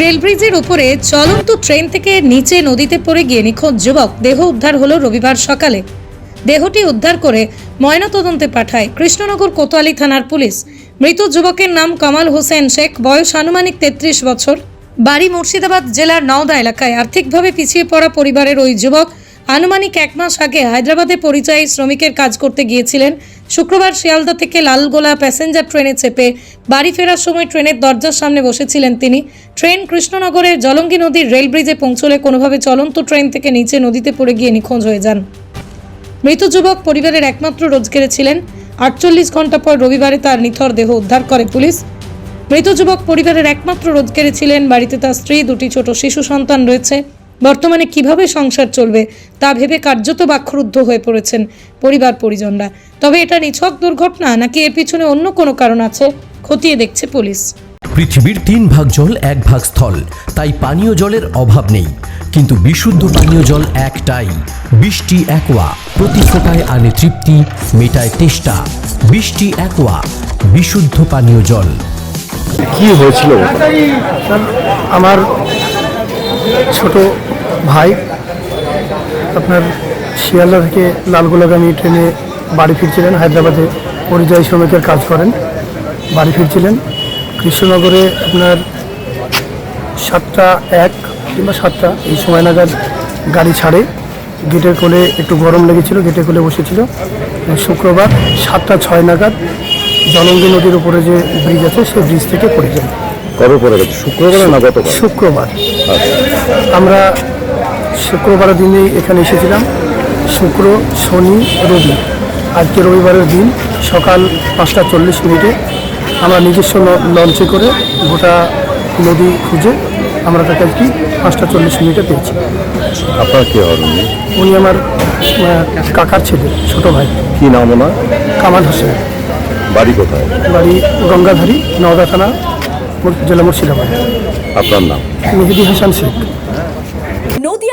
Rail ব্রিজের উপরে চলন্ত ট্রেন থেকে নিচে নদীতে পড়ে গিয়ে নিখোঁজ যুবক। দেহ উদ্ধার হলো রবিবার সকালে। দেহটি উদ্ধার করে ময়নাতদন্তে পাঠায় কৃষ্ণনগর কোতোয়ালি থানার পুলিশ। মৃত যুবকের নাম কামাল হোসেন শেখ, বয়স আনুমানিক তেত্রিশ বছর। বাড়ি মুর্শিদাবাদ জেলার নওদা এলাকায় আর্থিকভাবে পিছিয়ে পড়া পরিবারের ওই যুবক আনুমানিক এক মাস আগে হায়দ্রাবাদে পরিযায়ী শ্রমিকের কাজ করতে গিয়েছিলেন। শুক্রবার শিয়ালদা থেকে লালগোলা প্যাসেঞ্জার ট্রেনে চেপে বাড়ি ফেরার সময় ট্রেনের দরজার সামনে বসেছিলেন তিনি। ট্রেন কৃষ্ণনগরের জলঙ্গি নদীর রেল ব্রিজে পৌঁছলে কোনোভাবে চলন্ত ট্রেন থেকে নিচে নদীতে পড়ে গিয়ে নিখোঁজ হয়ে যান। মৃত যুবক পরিবারের একমাত্র রোজগারে ছিলেন। আটচল্লিশ ঘণ্টা পর রবিবারে তার নিথর দেহ উদ্ধার করে পুলিশ। মৃত যুবক পরিবারের একমাত্র রোজগারে ছিলেন। বাড়িতে তার স্ত্রী, দুটি ছোট শিশু সন্তান রয়েছে। বর্তমানে কীভাবে সংসার চলবে তা ভেবে কার্যত বাক্রুদ্ধ হয়ে পড়েছেন পরিবার পরিজনরা। তবে এটা নিছক দুর্ঘটনা নাকি এর পিছনে অন্য কোনো কারণ আছে খতিয়ে দেখছে পুলিশ। পৃথিবীর তিন ভাগ জল এক ভাগ স্থল তাই পানীয় জলের অভাব নেই। কিন্তু বিশুদ্ধ পানীয় জল একটাই বৃষ্টি একোয়া প্রতি ফোটায় আনে তৃপ্তি মেটায় তেষ্টা। বৃষ্টি একোয়া বিশুদ্ধ পানীয় জল। কি হয়েছিল? আমার ছোট ভাই আপনার শিয়ালদা থেকে লালগোলাগামী ট্রেনে বাড়ি ফিরছিলেন হায়দ্রাবাদে পরিযায়ী শ্রমিকের কাজ করেন। বাড়ি ফিরছিলেন। কৃষ্ণনগরে আপনার সাতটা এক কিংবা সাতটা এই সময় নাগাদ গাড়ি ছাড়ে। গেটের কোলে একটু গরম লেগেছিল গেটের কোলে বসেছিল। শুক্রবার সাতটা ছয় নাগাদ জলঙ্গি নদীর উপরে যে ব্রিজ আছে সেই ব্রিজ থেকে পড়ে যায় কবে পরে গেছে শুক্রবার না গতকাল? শুক্রবার। আমরা শুক্রবারের দিনে এখানে এসেছিলাম। শুক্র শনি রবি। আজকে রবিবারের দিন সকাল পাঁচটা চল্লিশ মিনিটে আমরা নিজস্ব লঞ্চে করে গোটা নদী খুঁজে আমরা তাকে আজকে পাঁচটা চল্লিশ মিনিটে পেয়েছি। আপনার কি উনি? উনি আমার কাকার ছেলে ছোট ভাই। কি নাম ওনার? কামাল হোসেন। বাড়ি কোথায়? বাড়ি গঙ্গাধারী নওদা থানা জেলা মুর্শিদাবাদ। আপনার নাম? মেহেদি হাসান শেখ।